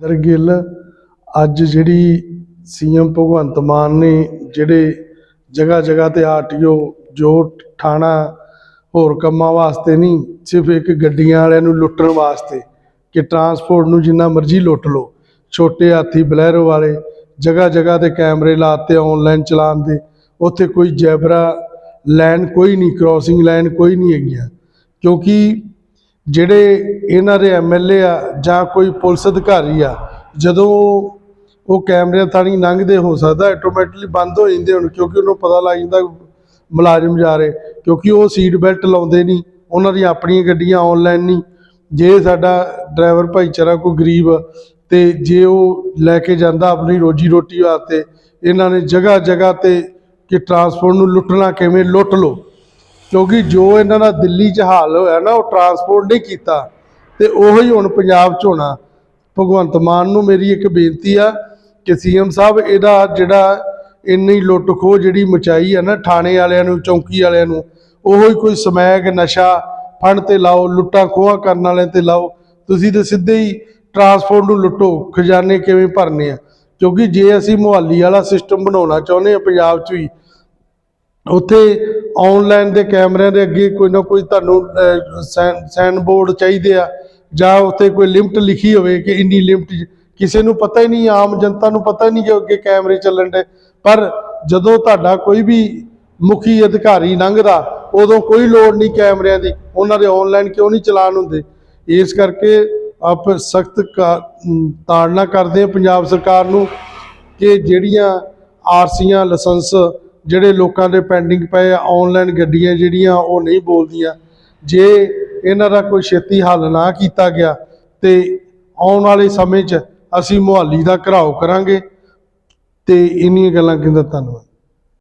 ਦਰਗਿੱਲ ਅੱਜ ਜਿਹੜੀ ਸੀਐਮ ਭਗਵੰਤ ਮਾਨ ਨੇ ਜਿਹੜੇ ਜਗ੍ਹਾ ਜਗ੍ਹਾ ਤੇ ਆਰਟੀਓ ਜੋ ਥਾਣਾ, ਹੋਰ ਕੰਮਾਂ ਵਾਸਤੇ ਨਹੀਂ, ਸਿਰਫ ਇੱਕ ਗੱਡੀਆਂ ਵਾਲਿਆਂ ਨੂੰ ਲੁੱਟਣ ਵਾਸਤੇ ਕਿ ਟਰਾਂਸਪੋਰਟ ਨੂੰ ਜਿੰਨਾ ਮਰਜ਼ੀ ਲੁੱਟ ਲਓ, ਛੋਟੇ ਹਾਥੀ ਬਲੈਰੋ ਵਾਲੇ ਜਗ੍ਹਾ ਜਗ੍ਹਾ ਤੇ ਕੈਮਰੇ ਲਾਤੇ ਆਨਲਾਈਨ ਚਲਾਨ ਦੇ, ਉੱਥੇ ਕੋਈ ਜੈਬਰਾ ਲਾਈਨ ਕੋਈ ਨਹੀਂ ਕ੍ਰਾਸਿੰਗ ਲਾਈਨ ਕੋਈ ਨਹੀਂ ਹੈਗੀਆਂ। ਕਿਉਂਕਿ ਜਿਹੜੇ ਇਹਨਾਂ ਦੇ ਐਮਐਲਏ ਆ ਜਾਂ ਕੋਈ ਪੁਲਿਸ ਅਧਿਕਾਰੀ ਆ, ਜਦੋਂ ਉਹ ਕੈਮਰਿਆਂ ਥਾਣੀ ਲੰਘਦੇ ਹੋ ਸਕਦਾ, ਆਟੋਮੈਟਿਕਲੀ ਬੰਦ ਹੋ ਜਾਂਦੇ ਹੁਣ ਕਿਉਂਕਿ ਉਹਨੂੰ ਪਤਾ ਲੱਗ ਜਾਂਦਾ ਮੁਲਾਜ਼ਮ ਜਾ ਰਹੇ, ਕਿਉਂਕਿ ਉਹ ਸੀਟ ਬੈਲਟ ਲਾਉਂਦੇ ਨਹੀਂ, ਉਹਨਾਂ ਦੀਆਂ ਆਪਣੀਆਂ ਗੱਡੀਆਂ ਆਨਲਾਈਨ ਨਹੀਂ। ਜੇ ਸਾਡਾ ਡਰਾਈਵਰ ਭਾਈਚਾਰਾ ਕੋਈ ਗਰੀਬ ਆ ਤੇ ਜੇ ਉਹ ਲੈ ਕੇ ਜਾਂਦਾ ਆਪਣੀ ਰੋਜੀ ਰੋਟੀ ਵਾਸਤੇ, ਇਹਨਾਂ ਨੇ ਜਗ੍ਹਾ ਜਗ੍ਹਾ ਤੇ ਕਿ ਟਰਾਂਸਪੋਰਟ ਨੂੰ ਲੁੱਟਣਾ ਕਿਵੇਂ, ਲੁੱਟ ਲਓ। ਕਿਉਂਕਿ ਜੋ ਇਹਨਾਂ ਦਾ ਦਿੱਲੀ 'ਚ ਹਾਲ ਹੋਇਆ ਨਾ, ਉਹ ਟਰਾਂਸਪੋਰਟ ਨਹੀਂ ਕੀਤਾ ਤੇ ਉਹੋ ਹੀ ਹੁਣ ਪੰਜਾਬ 'ਚ ਹੋਣਾ। ਭਗਵੰਤ ਮਾਨ ਨੂੰ ਮੇਰੀ ਇੱਕ ਬੇਨਤੀ ਆ ਕਿ ਸੀਐਮ ਸਾਹਿਬ, ਇਹਦਾ ਜਿਹੜਾ ਇੰਨੀ ਲੁੱਟ ਖੋਹ ਜਿਹੜੀ ਮਚਾਈ ਆ ਨਾ, ਥਾਣੇ ਵਾਲਿਆਂ ਨੂੰ, ਚੌਂਕੀ ਵਾਲਿਆਂ ਨੂੰ, ਉਹੋ ਹੀ ਕੋਈ ਸਮੈਕ, ਨਸ਼ਾ ਫੜ ਤੇ ਲਾਓ, ਲੁੱਟਾਂ ਖੋਹਾਂ ਕਰਨ ਵਾਲਿਆਂ ਤੇ ਲਾਓ, ਤੁਸੀਂ ਤਾਂ ਸਿੱਧੇ ਹੀ ਟਰਾਂਸਪੋਰਟ ਨੂੰ ਲੁੱਟੋ, ਖਜ਼ਾਨੇ ਕਿਵੇਂ ਭਰਨੇ ਆ? ਕਿਉਂਕਿ ਜੇ ਅਸੀਂ ਮੁਹੱਲੀ ਵਾਲਾ ਸਿਸਟਮ ਬਣਾਉਣਾ ਚਾਹੁੰਦੇ ਆ, ਪੰਜਾਬ 'ਚ ਵੀ ਉੱਥੇ ਆਨਲਾਈਨ ਦੇ ਕੈਮਰਿਆਂ ਦੇ ਅੱਗੇ ਕੋਈ ਨਾ ਕੋਈ ਤੁਹਾਨੂੰ ਸਾਈਨ ਬੋਰਡ ਚਾਹੀਦੇ ਆ, ਜਾਂ ਉੱਥੇ ਕੋਈ ਲਿਮਟ ਲਿਖੀ ਹੋਵੇ ਕਿ ਇੰਨੀ ਲਿਮਟ ਕਿਸੇ ਨੂੰ ਪਤਾ ਹੀ ਨਹੀਂ, ਆਮ ਜਨਤਾ ਨੂੰ ਪਤਾ ਹੀ ਨਹੀਂ ਕਿ ਅੱਗੇ ਕੈਮਰੇ ਚੱਲਣ ਦੇ। ਪਰ ਜਦੋਂ ਤੁਹਾਡਾ ਕੋਈ ਵੀ ਮੁਖੀ ਅਧਿਕਾਰੀ ਲੰਘਦਾ, ਉਦੋਂ ਕੋਈ ਲੋੜ ਨਹੀਂ ਕੈਮਰਿਆਂ ਦੀ, ਉਹਨਾਂ ਦੇ ਆਨਲਾਈਨ ਕਿਉਂ ਨਹੀਂ ਚਲਾਨ ਹੁੰਦੇ? ਇਸ ਕਰਕੇ ਆਪ ਸਖਤ ਤਾੜਨਾ ਕਰਦੇ ਆ ਪੰਜਾਬ ਸਰਕਾਰ ਨੂੰ ਕਿ ਜਿਹੜੀਆਂ ਆਰਸੀਆਂ, ਲਾਇਸੈਂਸ ਜਿਹੜੇ ਲੋਕਾਂ ਦੇ ਪੈਂਡਿੰਗ ਪਏ ਆ ਆਨਲਾਈਨ ਗੱਡੀਆਂ ਜਿਹੜੀਆਂ, ਉਹ ਨਹੀਂ ਬੋਲਦੀਆਂ। ਜੇ ਇਹਨਾਂ ਦਾ ਕੋਈ ਛੇਤੀ ਹੱਲ ਨਾ ਕੀਤਾ ਗਿਆ, ਤੇ ਆਉਣ ਵਾਲੇ ਸਮੇਂ 'ਚ ਅਸੀਂ ਮੁਹਾਲੀ ਦਾ ਘਰਾਓ ਕਰਾਂਗੇ। ਤੇ ਇੰਨੀਆਂ ਗੱਲਾਂ ਕਹਿੰਦਾ ਧੰਨਵਾਦ।